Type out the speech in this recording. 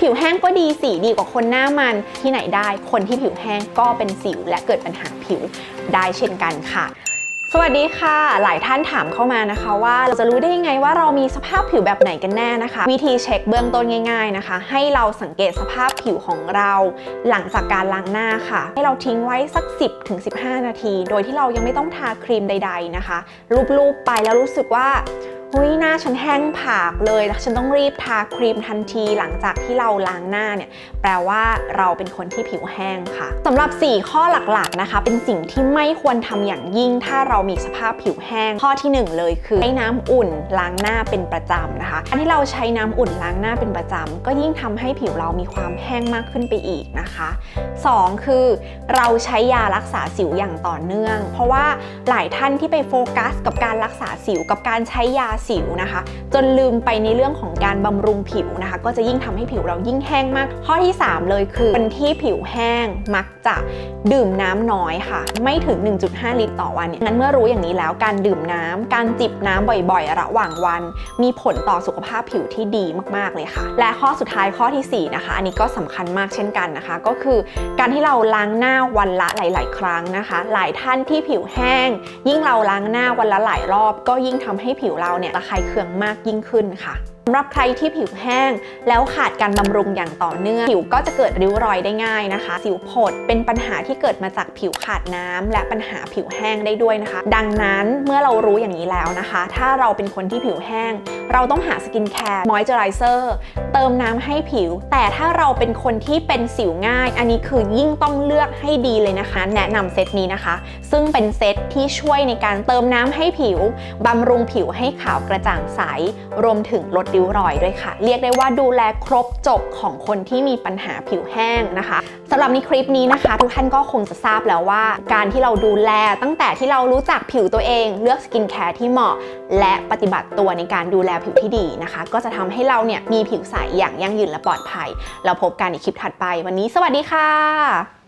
ผิวแห้งก็ดีสีดีกว่าคนหน้ามันที่ไหนได้ คนที่ผิวแห้งก็เป็นสิวและเกิดปัญหาผิวได้เช่นกันค่ะสวัสดีค่ะ หลายท่านถามเข้ามานะคะว่าเราจะรู้ได้ยังไงว่าเรามีสภาพผิวแบบไหนกันแน่นะคะ วิธีเช็คเบื้องต้นง่าย ๆนะคะ ให้เราสังเกตสภาพผิวของเรา หลังจากการล้างหน้าค่ะ ให้เราทิ้งไว้สัก 10ถึง15 นาที โดยที่เรายังไม่ต้องทาครีมใด ๆนะคะรูปๆไปแล้วรู้สึกว่า หุยหน้าฉันแห้งผากเลยแล้วฉันต้องรีบทาครีมทันทีหลังจากที่เราล้างหน้าเนี่ยแปลว่าเราเป็นคนที่ผิวแห้งค่ะสำหรับ 4 ข้อหลักๆนะคะ เป็นสิ่งที่ไม่ควรทำอย่างยิ่ง ถ้าเรามีสภาพผิวแห้ง ข้อทีหนึ่1 เลยคือใช้น้ำอุ่นล้างหน้าเป็นประจำนะคะอันที่เราใช้น้ำอุ่นล้างหน้าเป็นประจำก็ยิ่งทำให้ผิวเรามีความแห้งมากขึ้นไปอีกนะคะ 2 คือ เราใช้ยารักษาสิวอย่างต่อเนื่อง เพราะว่าหลายท่านที่ไปโฟกัส กับการรักษาสิวกับการใช้ยาสิวนะคะ จนลืมไปในเรื่องของการบำรุงผิวนะคะ ก็จะยิ่งทำให้ผิวเรายิ่งแห้งมาก ข้อที่ 3 เลยคือคนที่ผิวแห้งมักจะดื่มน้ำน้อยค่ะ ไม่ถึง 1.5 ลิตรต่อวันเนี่ยงั้นเมื่อรู้อย่างนี้แล้วการดื่มน้ำการจิบน้ำบ่อยๆ ระหว่างวัน มีผลต่อสุขภาพผิวที่ดีมากๆเลยค่ะ และข้อสุดท้ายข้อทีสี่4นะคะอันนี้ก็สำคัญมากเช่นกันนะคะ ก็คือการที่เราล้างหน้าวันละหลาย ๆ ครั้งนะคะ หลายท่านที่ผิวแห้ง ยิ่งเราล้างหน้าวันละหลายรอบ ก็ยิ่งทำให้ผิวเราเนี่ยระคายเคืองมากยิ่งขึ้นค่ะำหรับใครที่ผิวแห้ง แล้วขาดการบำรุงอย่างต่อเนื่อง ผิวก็จะเกิดริ้วรอยได้ง่ายนะคะ สิวผดเป็นปัญหาที่เกิดมาจากผิวขาดน้ำและปัญหาผิวแห้งได้ด้วยนะคะ ดังนั้นเมื่อเรารู้อย่างนี้แล้วนะคะ ถ้าเราเป็นคนที่ผิวแห้ง เราต้องหาสกินแคร์มอยเจอไรเซอร์เติมน้ำให้ผิว แต่ถ้าเราเป็นคนที่เป็นสิวง่าย อันนี้คือยิ่งต้องเลือกให้ดีเลยนะคะ แนะนำเซตนี้นะคะ ซึ่งเป็นเซตที่ช่วยในการเติมน้ำให้ผิวบำรุงผิวให้ขาวกระจ่างใสรวมถึงลดริ้วรอยด้วยค่ะ เรียกได้ว่าดูแลครบจบของคนที่มีปัญหาผิวแห้งนะคะสำหรับในคลิปนี้นะคะ ทุกท่านก็คงจะทราบแล้วว่า การที่เราดูแลตั้งแต่ที่เรารู้จักผิวตัวเอง เลือกสกินแคร์ที่เหมาะ และปฏิบัติตัวในการดูแลผิวที่ดีนะคะ ก็จะทำให้เราเนี่ยมีผิวใสอย่างยั่งยืนและปลอดภัย เราพบกันในคลิปถัดไป วันนี้สวัสดีค่ะ